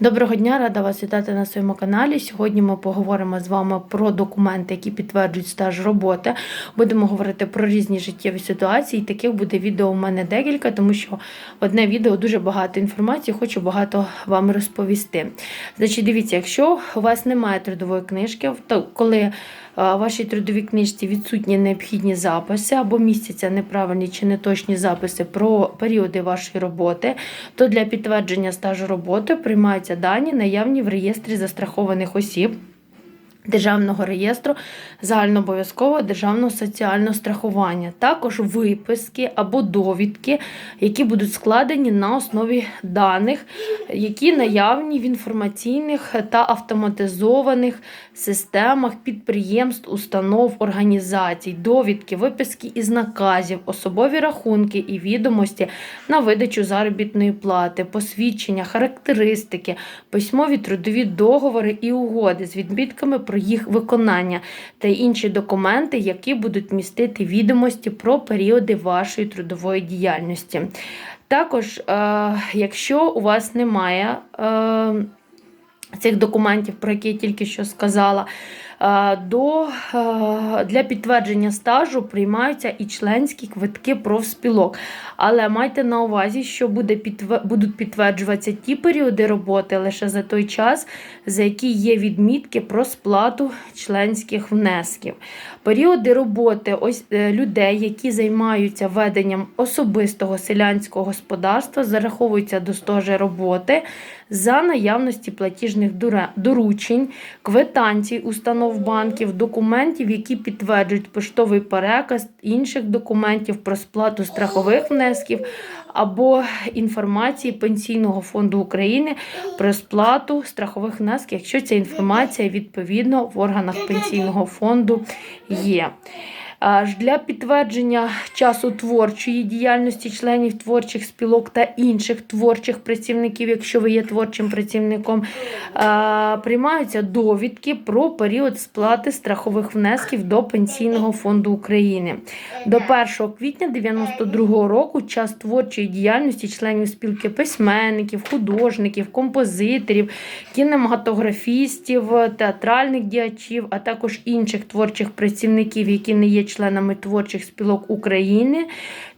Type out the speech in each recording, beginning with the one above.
Доброго дня, рада вас вітати на своєму каналі. Сьогодні ми поговоримо з вами про документи, які підтверджують стаж роботи. Будемо говорити про різні життєві ситуації. Таких буде відео у мене декілька, тому що одне відео дуже багато інформації, хочу багато вам розповісти. Значить, дивіться, якщо у вас немає трудової книжки, то коли в вашій трудовій книжці відсутні необхідні записи або містяться неправильні чи неточні записи про періоди вашої роботи, то для підтвердження стажу роботи дані, наявні в реєстрі застрахованих осіб. Державного реєстру загальнообов'язкового державного соціального страхування, також виписки або довідки, які будуть складені на основі даних, які наявні в інформаційних та автоматизованих системах підприємств, установ, організацій, довідки, виписки із наказів, особові рахунки і відомості на видачу заробітної плати, посвідчення, характеристики, письмові трудові договори і угоди з відмітками про їх виконання та інші документи, які будуть містити відомості про періоди вашої трудової діяльності. Також, е, якщо у вас немає е, цих документів, про які я тільки що сказала, до, е, для підтвердження стажу приймаються і членські квитки профспілок. Але майте на увазі, що буде підтвер... будуть підтверджуватися ті періоди роботи лише за той час, за які є відмітки про сплату членських внесків. Періоди роботи ось е, людей, які займаються веденням особистого селянського господарства, зараховуються до стажу роботи за наявності платіжних доручень, квитанцій установ банків, документів, які підтверджують поштовий переказ інших документів про сплату страхових внесків або інформації Пенсійного фонду України про сплату страхових внесків, якщо ця інформація відповідно в органах пенсійного фонду є. Для підтвердження часу творчої діяльності членів творчих спілок та інших творчих працівників, якщо ви є творчим працівником, приймаються довідки про період сплати страхових внесків до Пенсійного фонду України. До 1 квітня 92 року час творчої діяльності членів спілки письменників, художників, композиторів, кінематографістів, театральних діячів, а також інших творчих працівників, які не є членами творчих спілок України,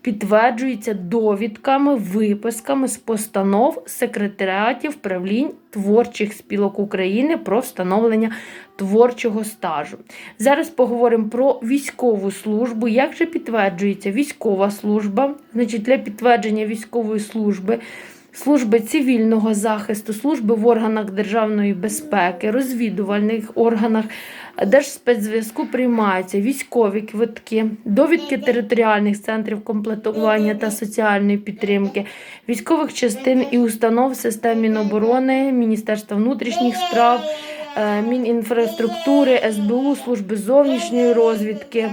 підтверджується довідками, виписками з постанов секретаріатів правлінь творчих спілок України про встановлення творчого стажу. Зараз поговоримо про військову службу. Як же підтверджується військова служба? Значить, для підтвердження військової служби. Служби цивільного захисту, служби в органах державної безпеки, розвідувальних органах Держспецзв'язку приймаються військові квитки, довідки територіальних центрів комплектування та соціальної підтримки, військових частин і установ систем Міноборони, Міністерства внутрішніх справ, е, Мінінфраструктури, СБУ, служби зовнішньої розвідки,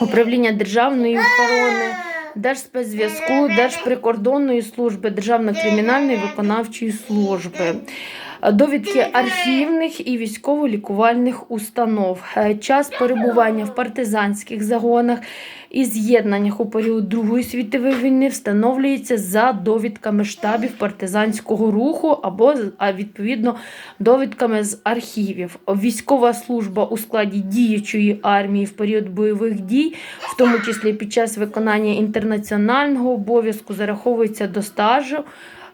управління державної охорони. Держспецзв'язку, Держприкордонної служби, Державної кримінальної виконавчої служби, довідки архівних і військово-лікувальних установ, Е, час перебування в партизанських загонах і з'єднаннях у період Другої світової війни встановлюється за довідками штабів партизанського руху або відповідно довідками з архівів. Військова служба у складі діючої армії в період бойових дій, в тому числі під час виконання інтернаціонального обов'язку, зараховується до стажу.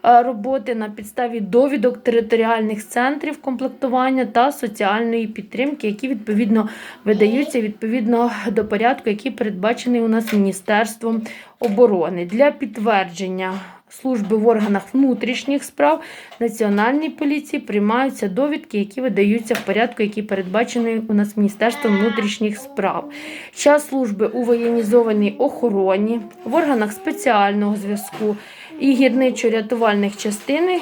Е, Роботи на підставі довідок територіальних центрів комплектування та соціальної підтримки, які відповідно видаються відповідно до порядку, який передбачений у нас Міністерством оборони для підтвердження служби в органах внутрішніх справ Національної поліції приймаються довідки, які видаються в порядку, який передбачений у нас Міністерством внутрішніх справ. Час служби у воєнізованій охороні, в органах спеціального зв'язку і гірничо-рятувальних частини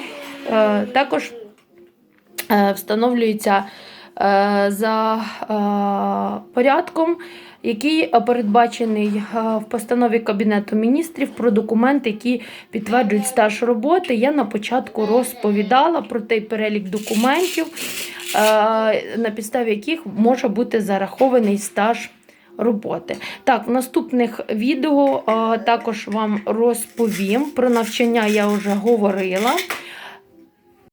е, також е, встановлюється е, за порядком, який передбачений в постанові Кабінету міністрів про документи, які підтверджують стаж роботи. Я на початку розповідала про той перелік документів, на підставі яких може бути зарахований стаж. Роботи. Так, в наступних відео е, також вам розповім про навчання, я вже говорила.